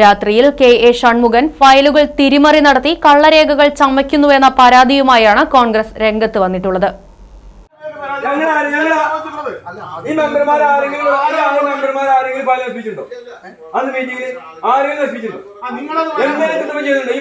രാത്രിയിൽ K A Shanmughan ഫയലുകൾ തിരിമറി നടത്തി കള്ളരേഖകൾ ചമയ്ക്കുന്നുവെന്ന പരാതിയുമായാണ് കോൺഗ്രസ് രംഗത്ത് വന്നിട്ടുള്ളത്. ഈ മെമ്പർമാർ ആരെങ്കിലും മെമ്പർമാർ ആരെങ്കിലും ഫയൽ ഏൽപ്പിച്ചിട്ടുണ്ടോ അന്ന് മീറ്റിംഗിൽ ആരെങ്കിലും എന്തെങ്കിലും ചെയ്തിട്ടുണ്ടോ? ഈ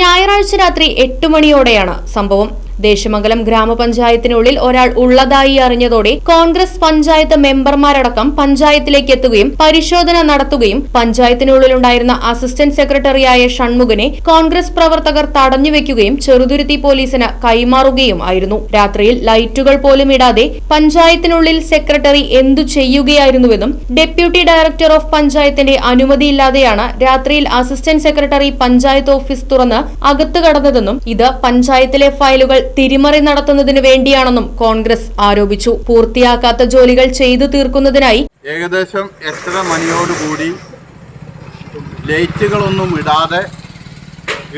ഞായറാഴ്ച രാത്രി എട്ട് മണിയോടെയാണ് സംഭവം. ദേശമംഗലം ഗ്രാമപഞ്ചായത്തിനുള്ളിൽ ഒരാൾ ഉള്ളതായി അറിഞ്ഞതോടെ കോൺഗ്രസ് പഞ്ചായത്ത് മെമ്പർമാരടക്കം പഞ്ചായത്തിലേക്ക് എത്തുകയും പരിശോധന നടത്തുകയും പഞ്ചായത്തിനുള്ളിലുണ്ടായിരുന്ന അസിസ്റ്റന്റ് സെക്രട്ടറിയായ ഷൺമുഖനെ കോൺഗ്രസ് പ്രവർത്തകർ തടഞ്ഞുവെക്കുകയും ചെറുതുരുത്തി പോലീസിന് കൈമാറുകയും ആയിരുന്നു. രാത്രിയിൽ ലൈറ്റുകൾ പോലും ഇടാതെ പഞ്ചായത്തിനുള്ളിൽ സെക്രട്ടറി എന്തു ചെയ്യുകയായിരുന്നുവെന്നും ഡെപ്യൂട്ടി ഡയറക്ടർ ഓഫ് പഞ്ചായത്തിന്റെ അനുമതിയില്ലാതെയാണ് രാത്രിയിൽ അസിസ്റ്റന്റ് സെക്രട്ടറി പഞ്ചായത്ത് ഓഫീസ് തുറന്ന് അകത്തു കടന്നതെന്നും ഇത് പഞ്ചായത്തിലെ ഫയലുകൾ തിരിമറി നടത്തുന്നതിന് വേണ്ടിയാണെന്നും കോൺഗ്രസ് ആരോപിച്ചു. പൂർത്തിയാക്കാത്ത ജോലികൾ ചെയ്തു തീർക്കുന്നതിനായി ഏകദേശം എത്ര മണിയോടുകൂടി ലൈറ്റുകളൊന്നും ഇടാതെ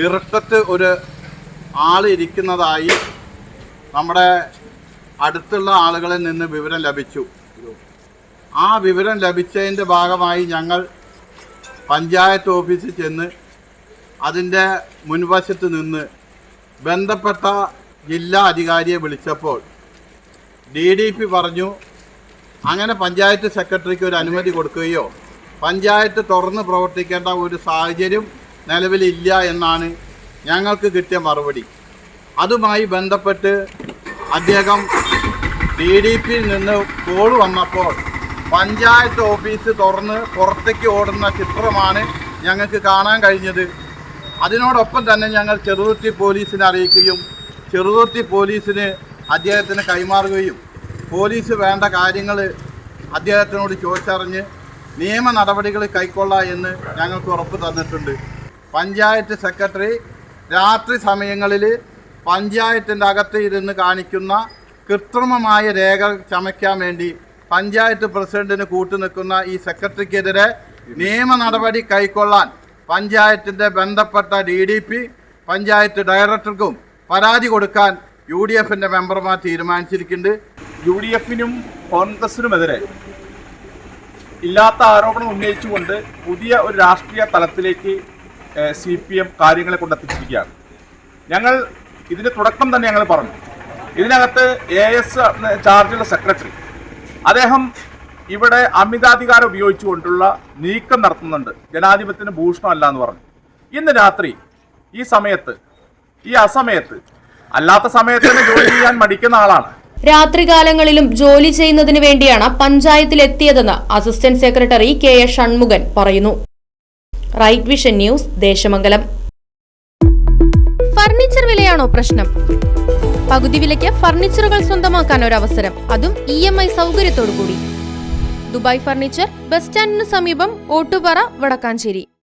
ഇറക്കത്ത് ഒരു ആൾ ഇരിക്കുന്നതായി നമ്മുടെ അടുത്തുള്ള ആളുകളിൽ നിന്ന് വിവരം ലഭിച്ചു. ആ വിവരം ലഭിച്ചതിന്റെ ഭാഗമായി ഞങ്ങൾ പഞ്ചായത്ത് ഓഫീസിൽ ചെന്ന് അതിന്റെ മുൻവശത്ത് നിന്ന് ബന്ധപ്പെട്ട ജില്ലാ അധികാരിയെ വിളിച്ചപ്പോൾ ഡി ഡി പി പറഞ്ഞു അങ്ങനെ പഞ്ചായത്ത് സെക്രട്ടറിക്ക് ഒരു അനുമതി കൊടുക്കുകയോ പഞ്ചായത്ത് തുറന്ന് പ്രവർത്തിക്കേണ്ട ഒരു സാഹചര്യം നിലവിലില്ല എന്നാണ് ഞങ്ങൾക്ക് കിട്ടിയ മറുപടി. അതുമായി ബന്ധപ്പെട്ട് അദ്ദേഹം ഡി ഡി പിയിൽ നിന്ന് കോൾ വന്നപ്പോൾ പഞ്ചായത്ത് ഓഫീസ് തുറന്ന് പുറത്തേക്ക് ഓടുന്ന ചിത്രമാണ് ഞങ്ങൾക്ക് കാണാൻ കഴിഞ്ഞത്. അതിനോടൊപ്പം തന്നെ ഞങ്ങൾ ചെറുതുറ്റി പോലീസിനെ അറിയിക്കുകയും ചെറുതുരുത്തി പോലീസിന് അദ്ദേഹത്തിന് കൈമാറുകയും പോലീസ് വേണ്ട കാര്യങ്ങൾ അദ്ദേഹത്തിനോട് ചോദിച്ചറിഞ്ഞ് നിയമ നടപടികൾ കൈക്കൊള്ളാം എന്ന് ഞങ്ങൾക്ക് ഉറപ്പ് തന്നിട്ടുണ്ട്. പഞ്ചായത്ത് സെക്രട്ടറി രാത്രി സമയങ്ങളിൽ പഞ്ചായത്തിന്റെ അകത്ത് ഇരുന്ന് കാണിക്കുന്ന കൃത്രിമമായ രേഖ ചമയ്ക്കാൻ വേണ്ടി പഞ്ചായത്ത് പ്രസിഡന്റിന് കൂട്ടുനിൽക്കുന്ന ഈ സെക്രട്ടറിക്കെതിരെ നിയമ നടപടി കൈക്കൊള്ളാൻ പഞ്ചായത്തിന്റെ ബന്ധപ്പെട്ട ഡി ഡി പി പഞ്ചായത്ത് ഡയറക്ടർക്കും പരാതി കൊടുക്കാൻ യു ഡി എഫിന്റെ മെമ്പർമാർ തീരുമാനിച്ചിരിക്കുന്നുണ്ട്. യു ഡി എഫിനും കോൺഗ്രസിനുമെതിരെ ഇല്ലാത്ത ആരോപണം ഉന്നയിച്ചുകൊണ്ട് പുതിയ ഒരു രാഷ്ട്രീയ തലത്തിലേക്ക് സി പി എം കാര്യങ്ങളെ കൊണ്ടെത്തിച്ചിരിക്കുകയാണ്. ഞങ്ങൾ ഇതിന് തുടക്കം തന്നെ ഞങ്ങൾ പറഞ്ഞു. ഇതിനകത്ത് എ എസ് ചാർജുള്ള സെക്രട്ടറി അദ്ദേഹം ഇവിടെ അമിതാധികാരം ഉപയോഗിച്ചുകൊണ്ടുള്ള നീക്കം നടത്തുന്നുണ്ട്. ജനാധിപത്യത്തിന് ഭൂഷണമല്ല എന്ന് പറഞ്ഞു. ഇന്ന് രാത്രി ഈ സമയത്ത് ഈ അസമയത്ത്. അല്ലാത്ത സമയത്ത് തന്നെ ജോലി ചെയ്യാൻ മടിക്കുന്ന ആളാണ്. രാത്രികാലങ്ങളിലും ജോലി ചെയ്യുന്നതിന് വേണ്ടിയാണ് പഞ്ചായത്തിൽ എത്തിയതെന്ന് assistant secretary K A Shanmukhan പറയുന്നു. Right vision news Desamangalam. Furniture വിലയാണോ പ്രശ്നം? പകുതി വിലയ്ക്ക് ഫർണിച്ചറുകൾ സ്വന്തമാക്കാൻ ഒരു അവസരം അതും ഇ എം ഐ സൗകര്യത്തോടു കൂടി ദുബായ് ഫർണിച്ചർ ബസ് സ്റ്റാൻഡിന് സമീപം ഓട്ടുപാറ വടക്കാഞ്ചേരി.